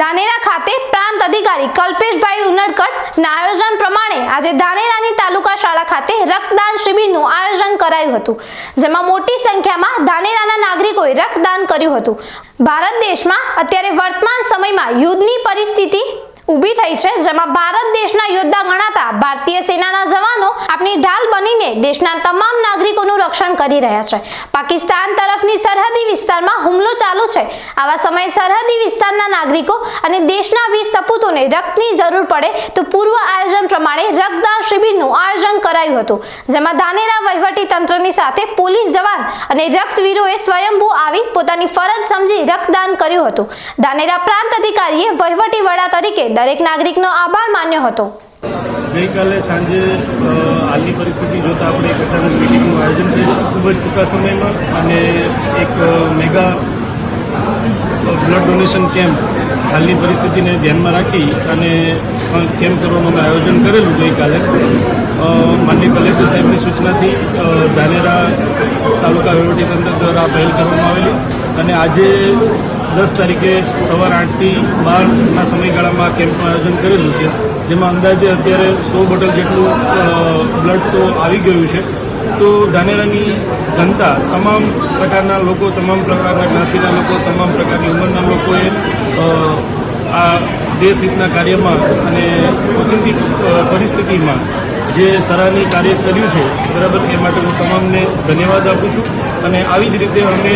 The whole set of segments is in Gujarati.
ધાનેરા ખાતે પ્રાંત અધિકારી કલ્પેશભાઈ ઉનડકટના આયોજન પ્રમાણે આજે ધાનેરાની તાલુકા શાળા ખાતે રક્તદાન શિબિરનું આયોજન કરાયું હતું, જેમાં મોટી સંખ્યામાં ધાનેરાના નાગરિકોએ રક્તદાન કર્યું હતું. ભારત દેશમાં અત્યારે વર્તમાન સમયમાં યુદ્ધની પરિસ્થિતિ ઊભી થઈ છે, જેમાં ભારત દેશના યોદ્ધા ગણાતા ભારતીય સેનાના જવાનો આપની ઢાલ બનીને દેશના તમામ નાગરિકોનું રક્ષણ કરી રહ્યા છે. પાકિસ્તાન તરફની સરહદી વિસ્તારમાં હુમલો ચાલુ છે. આવા સમયે સરહદી વિસ્તારના નાગરિકો અને દેશના વીર સપૂતોને રક્તની જરૂર પડે તો પૂર્વ આયોજન પ્રમાણે રક્તદાન શિબિરનું આયોજન કરાયું હતું, જેમાં ધાનેરા વહીવટી તંત્રની સાથે પોલીસ જવાન અને રક્તવીરોએ સ્વયંભૂ આવી પોતાની ફરજ સમજી રક્તદાન કર્યું હતું. ધાનેરા પ્રાંત અધિકારીએ વહીવટી વડા તરીકે દરેક નાગરિકનો આભાર માન્યો હતો. ગઈકાલે સાંજે હાલની પરિસ્થિતિ જોતા આપણે એક અચાનક મિટિંગનું આયોજન કર્યું. ખૂબ જ ટૂંકા સમયમાં અને એક મેગા બ્લડ ડોનેશન કેમ્પ હાલની પરિસ્થિતિને ધ્યાનમાં રાખી અને કેમ્પ કરવાનું અમે આયોજન કરેલું ગઈકાલે. અ, માનનીય કલેક્ટર સાહેબની સૂચનાથી ધાનેરા તાલુકા વહીવટીતંત્ર દ્વારા પહેલ કરવામાં આવેલી. અને આજે દસ તારીખે સવાર આઠથી બારના સમયગાળામાં કેમ્પનું આયોજન કરેલું છે. જેમાં અંદાજે અત્યારે સો બોટલ જેટલું બ્લડ તો આવી ગયું છે. તો ધાનેરાની જનતા, તમામ પ્રકારના લોકો, તમામ પ્રકારના જ્ઞાતિના લોકો, તમામ પ્રકારની ઉંમરના લોકોએ આ દેશ હિતના કાર્યમાં અને ઓચિંતી પરિસ્થિતિમાં જે સરાહનીય કાર્ય કર્યું છે, બરાબર, એ માટે હું તમામને ધન્યવાદ આપું છું. અને આવી જ રીતે અમે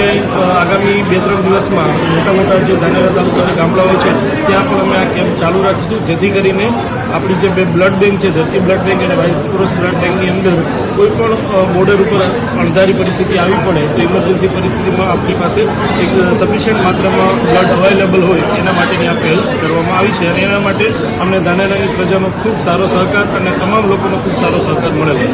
આગામી બે ત્રણ દિવસમાં મોટા મોટા જે ધાનેરા તાલુકાના ગામડાઓ છે, ત્યાં પણ અમે આ કેમ્પ ચાલુ રાખીશું. જેથી કરીને આપણી જે બે બ્લડ બેંક છે, ધરતી બ્લડ બેંક અને વાઇસ બ્લડ બેંકની અંદર કોઈ પણ બોર્ડર ઉપર અણધારી પરિસ્થિતિ આવી પડે, તો ઇમરજન્સી પરિસ્થિતિમાં આપણી પાસે એક સફિશિયન્ટ માત્રામાં બ્લડ અવેલેબલ હોય, એના માટેની આ પહેલ કરવામાં આવી છે. અને એના માટે અમને ધાનેરાની પ્રજાનો ખૂબ સારો સહકાર અને તમામ લોકોનો ખૂબ સારો સહકાર મળેલો